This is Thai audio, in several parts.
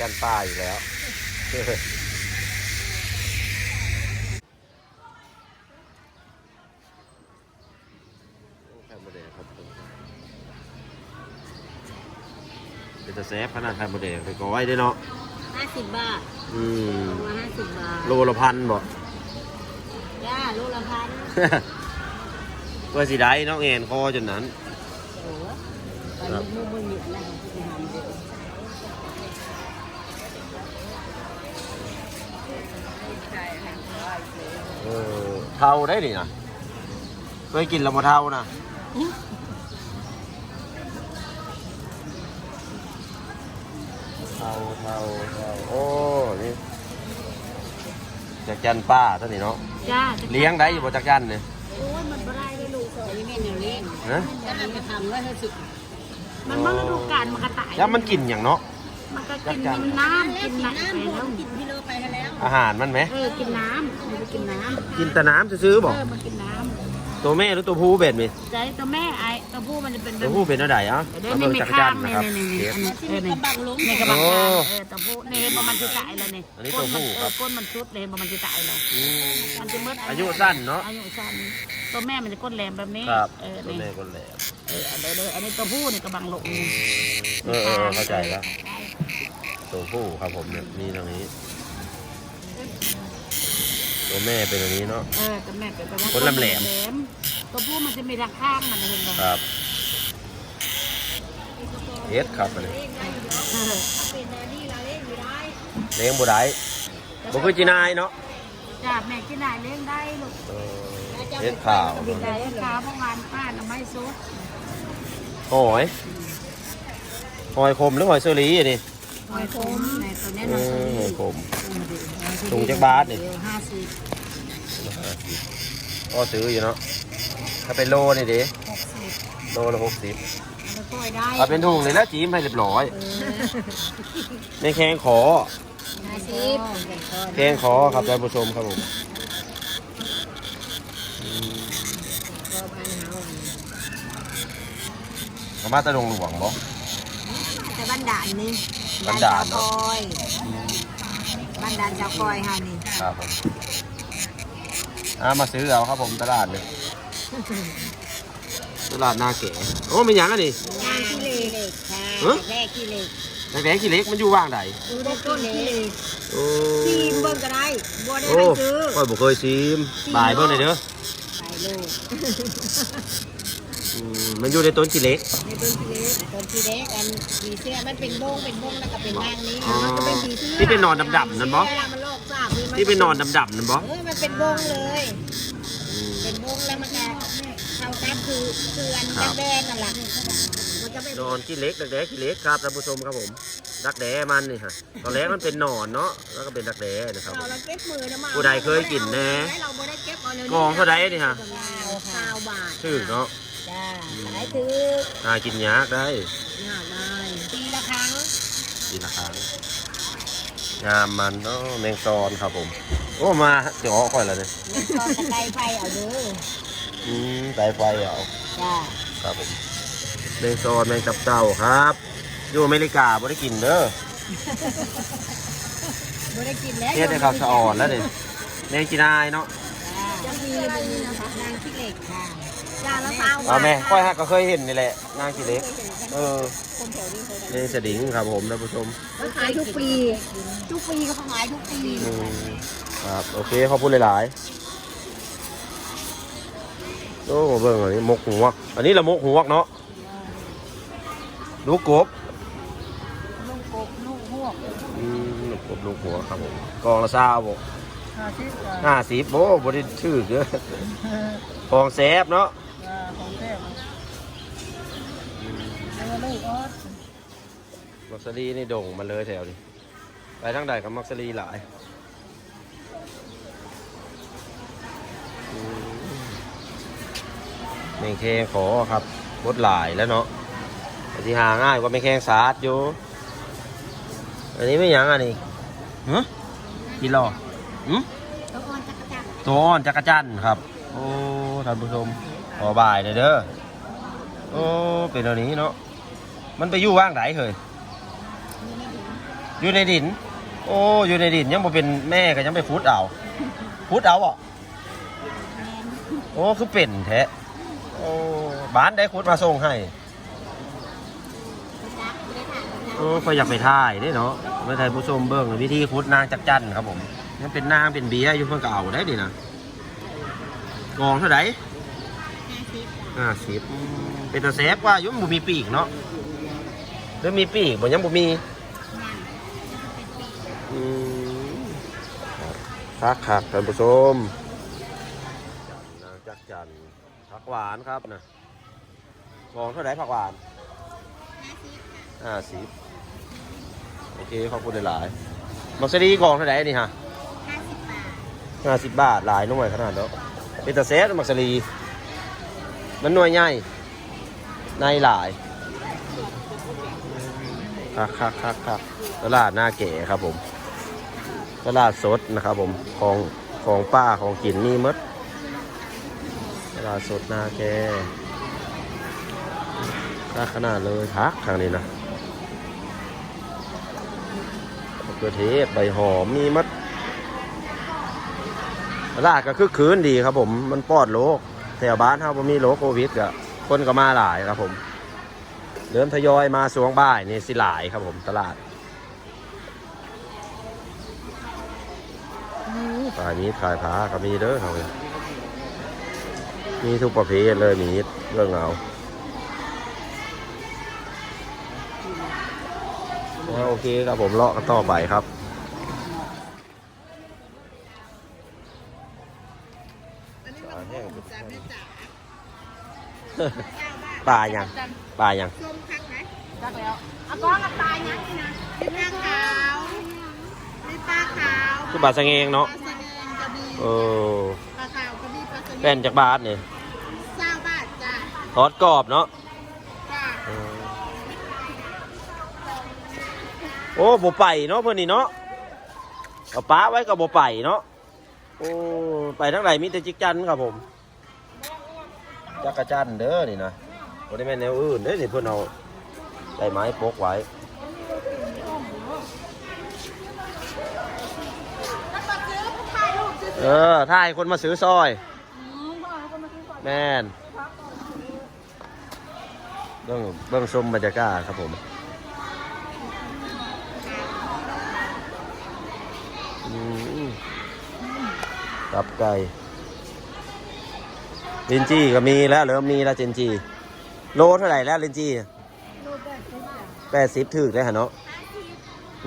จันป้าอยู่แล้วไข่มดแดงครับผมเป็นตะแซฟขนาดไข่มดแดงไปก้อยได้เนาะ ห้าสิบบาทอืมโลละห้าสิบบาทโลละพันบ่ ย่าโลละพันเพื่อสิได้น้องเอ็นคอจนนั้น โอ้ตอนนี้มุ่งมุ่งหยุดแล้วที่ทำเด็ก เออเท่าได้ดินะเคยกินแล้วบ่เท่านะเท่าเท่าเท่าโอ้นี่จักจันป้าท่านนี่เนาะจ้าเลี้ยงได้อยู่บ่จักจันเนี่ยโอ้ยมันบ่ได้เลยลูกสอยแม่เนี่ยเลี้ยงฮะจะทำจะทำแล้วเธอสึกมันบ่ฤดูกาลมันก็ตายแล้วมันกินอย่างเนาะ มันก็กินน้ำกินน้ำไปแล้วกินพี่โลไปแล้ว อาหารมันไหม เออกินน้ำมันไปกินน้กินแต่น้ำซื้อำๆบอกเออมันกินน้ตัวแม่หรือตัวผู้เบ็ดมีำใจตัวแม่ไอ้ตัวผู้มันจะเป็นแบตัวบผู้เป็นอะไรอะเดี๋ยวมานี่เบิ่งมีจักรข้าจังนนี่นะครับ นี่นี่เชฟเออนี่กระบังล้มนี่กระบังโอ้กลางเออตัวผู้นี่เห็นบ่มันจะตายแล้วนี่อันนี้ตัวผู้ครับ ก้นมันชุดเลยเห็นบ่มันจะตายแล้วอืมมันจะมืดอายุสั้นเนาะอายุสั้นตัวแม่มันจะก้นแหลมแบบนี้ครับเออตัวนี่แม่คนแหลมเออเดี๋ยวเดี๋ยวอันนี้ตัวผู้นี่กระบังหลงอืมเออเออเข้าใจแล้วตัวผู้ครับผมเนี่ยมีตรงนี้ ตัวแม่เป็นอย่างนี้เนาะ เออตัวแม่เป็นแบบว่าก้นแหลม ตัวผู้มันจะมีทางข้างมันเห็นบ่ครับเฮ็ดครับอันนี้เออเลี้ยงบุได้บ่คือจีนายเนาะจ้าแม่กินได้เลี้ยงได้ลูกเออเฮ็ดข่าวกินได้เลี้ยงข้าวพวกงานป้าน่ะไม่ซุดหอยหอยคมหรือหอยเซอรี่อันนี้หอยขมในตัวนี้เอนะอหอยคม ถุงจักบาทนี่ ห้าสิบก็ซื้ออยู่เนาะ ถ้าเป็นโลนี่ดิหกสิบโลละหกสิบมันก็ได้เอาเป็นถุงเลยแล้วจีมให้เรียบร้อยเออไม่แข้งขอ ห้าสิบแข้งขอครับท่านผู้ชมครับผมอืมเอามาตะลงหลวงบ่แต่บ้านด่านนี่บ้านด่านเนอะคอย บ้านด่านเจ้าคอยค่ะนี่ครับผมอ่ามาซื้อเอาครับผมตลาดเนี่ยตลาดนาเก๋โอ้ไม่หยังอันนี้งานขี้เหล็กค่ะฮะแรกขี้เหล็กแดงๆขี้เล็กมันอยู่ว่างใดดูได้ต้นขี้เหล็กโอ้ซีมเบิ่งก็ได้บัวได้โอ้ไปซื้อค่อยบ่เคยซีมบายเบิ่งหน่อยเด้อไปลูก อืมมันอยู่ในต้นขี้เล็ก ในต้นขี้เหล็กต้นขี้เหล็กอันผีเสื้อมันเป็นโบงเป็นโบงแล้วก็เป็นนางนี้อ๋อมันก็เป็นผีเสื้อที่เป็นนอนดำๆนั่นบ่ เวลามันโลกทราบมัที่เป็นนอนดำๆนั่นบ่เออมันเป็นโบงเลยอืมเป็นวงแล้วมันจะเข้ากันคือคืออันครับแดงๆนั่นแหละมันจะเป็นนอนขี้เล็กดักแด้ขี้เล็กครับท่านผู้ชมครับผมดักแด้มันนี่ฮะตอนแรกมันเป็นหนอนเนาะแล้วก็เป็นดักแด้นะครับเราเราเก็บมือนะมาผู้ใดเคยกินแน่ เราไม่ได้เก็บเอาเลยกองเท่าใดนี่ฮะเก้าบาท ชื่อเนาะ จ้าขายถือหากินยากได้หน้าได้ปีละครั้งทีละครั้งงามมันเนาะแมงซอนครับผม โอ้มาเดี๋ยวค่อยแล้วเนี่ยก็ตะไคร้ไฟเอาเด้ออืมสายไฟเอาจ้าครับผมแมงซอนแมงตับเต่าครับ อยู่อเมริกาบ่ได้กินเด้อไม่ได้กินแล้วเฮ็ดให้เขาสะอ่อนแล้วนี่แมงจีนายเนาะจะมีเป็นนางขี้เหล็กค่ะ จ้าละเปล่าเอาแม่ค่อยฮักก็เคยเห็นนี่แหละ นางขี้เล็ก เออคนแถวนี้เคยเลี้ยงสดิงครับผมท่านผู้ชมเขาขายทุกปี ทุกปีเขาขายทุกปีอืมครับโอเคขอบคุณหลายๆโอ้เบิ่งอันนี้มกหัวกอันนี้ละมกหัวกเนาะลูกกบลูกกบลูกหวกอืมลูกกบลูกหัวครับผมกองละซาวบ่ห้าสิบห้าสิบโอ้บ่ได้ชื่อเยอะ กองแซบเนาะ ของแท้เอาลูกออสมักซรีนี่โด่งมาเลยแถวนี้ไปทั้งใดกับมักซรีหลายแมงแคงขอครับบดหลายแล้วเนาะแต่ที่หาง่ายกว่าแมงแคงสาดอยู่อันนี้ไม่หยังอันนี้ฮะกินหรอหืมตัวอ่อนจักรจักรตัวอ่อนจักรจันทร์ครับ โอ้ท่านผู้ชม ขอบ่ายเลยเด้อโอ้เป็นอันนี้เนาะมันไปอยู่ว่างไหนเคยอยู่ในดิน โอ้อยู่ในดินยังบ่เป็นแม่ก็ยังไปฟุดเอาฟุดเอาบ่โอ้คือเป็นแท้โอ้บ้านได้คุดมาส่งให้โอ้ก็อยากไปถ่ายได้เนาะไม่ถ่ายผู้ชมเบิ่งวิธีคุดนางจักจันครับผมยังเป็นนางเป็นเบียอยู่เพิ่นก็เอาได้ดินะกองเท่าไหร่ ห้าสิบเป็นตะแซบว่ายุ่มบ่มีปีกเนาะหรือมีปีกบ่ยังบ่มีอืมคักคักท่านผู้ชมนางจักจันผักหวานครับนะกองเท่าไหร่ผักหวานห้าสิบโอเคขอบคุณหลายมักซรีกองเท่าไหร่นี่ฮะห้าสิบบาทหลายน่วยขนาดเนาะเป็นตะแซบมักซรี มันหน่วยใหญ่ในหลายคักคักคักคักตลาดหน้าเก๋ครับผมตลาดสดนะครับผมของของป้าของกินนี่มดตลาดสดหน้าแกค่าขนาดเลยพักทางนี้นะมะเทศใบหอมมีมัดตลาดก็คือคืนดีครับผมมันปลอดโรค แถวบ้านเขาบ่มีโรคโควิดก็คนก็มาหลายครับผมเริ่มทยอยมาสวงบ่ายนี่สิหลายครับผมตลาดขายมีดขายผ้าก็มีเด้อครับผมมีทุกประเภทเลยมีเรื่องเอาอ่าโอเคครับผมเลาะกันต่อไปครับ ปลายังปลายังส้มคักไหมจักแล้วอะก้อนกับตายยังนี่นะมีปลาขาวมีปลาขาวคือปลาสะเงงปเนาะลาสะเงงกระบี่เออปลาขาวกระบี่ปลาสะเงแป้นงจากบาทนี่เศร้าบาทจ้ะทอดกรอบเนาะจ้ะเออโอ้บ่ไปเนาะเพื่อนนี่เนาะเอาป้าไว้กับบ่ไปเนาะโอ้ไปทั้งไหนมีแต่จิกจันครับผม จักรจันเด้อนี่นะบ่ได้แม่นแนวอื่นเด้อนี่เพิ่นเอาได้ไม้ปกไว้แล้วก็ซื้อผู้ชายลูกซื้อเออถ้าให้คนมาซื้อซอยอืมพ่อเขาก็มาซื้อก่อนแม่นเบื้องเบื้องชมบรรยากาศครับผมอืมตับไก่ ลินจี้ก็มีแล้วเริ่มมีแล้วเจนจีโลเท่าไหร่แล้วลินจี้แปดสิบถือได้ฮะเนาะ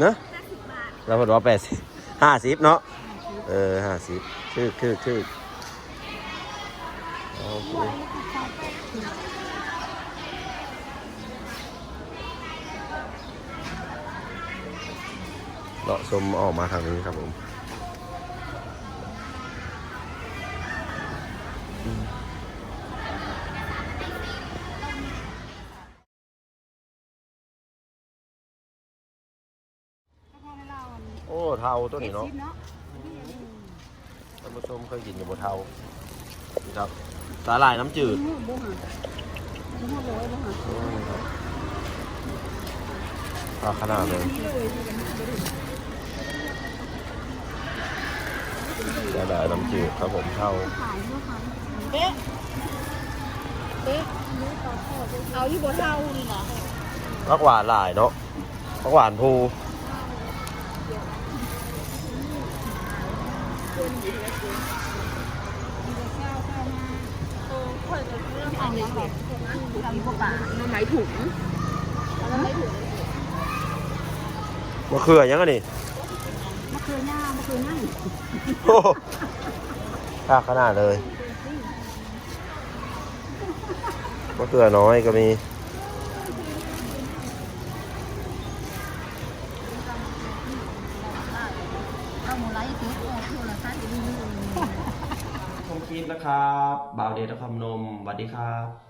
เนอะเราบอกว่าแปดสิบห้าสิบเนาะเออห้าสิบถือถือถือโอเคเลาะชมออกมาทางนี้ครับผม ตัวนี้เนาะเนาะท่านผู้ชมเคยกินอยู่บนเทานี่ครับสาหร่ายน้ำจืดอืมบุ้งอะบุ้งเอาไว้บุ้งอะโอ้ยครับปลาขนาดเลยสาหร่ายน้ำจืดครับผมเทาขายเมื่อขายเอ๊ะเอ๊ะเอาอยู่บนเท้านี่เหรอผักหวานหลายเนาะผักหวานภู ค่อยจะเรื่ องของนี้แบบทำพวกป่ามันหมายถุงแล้วไม้ถุงมะเขือยังไงนี่มะเขือหน้ามะเขือหน้าโอ้ข้าขนาดเลยมะเขือน้อยก็มี เอาหมูไร้ติ๊กโอ้โทรศัพท์ดี ชม คลิปนะครับบ่าวเดชครนมสวัสดีครับ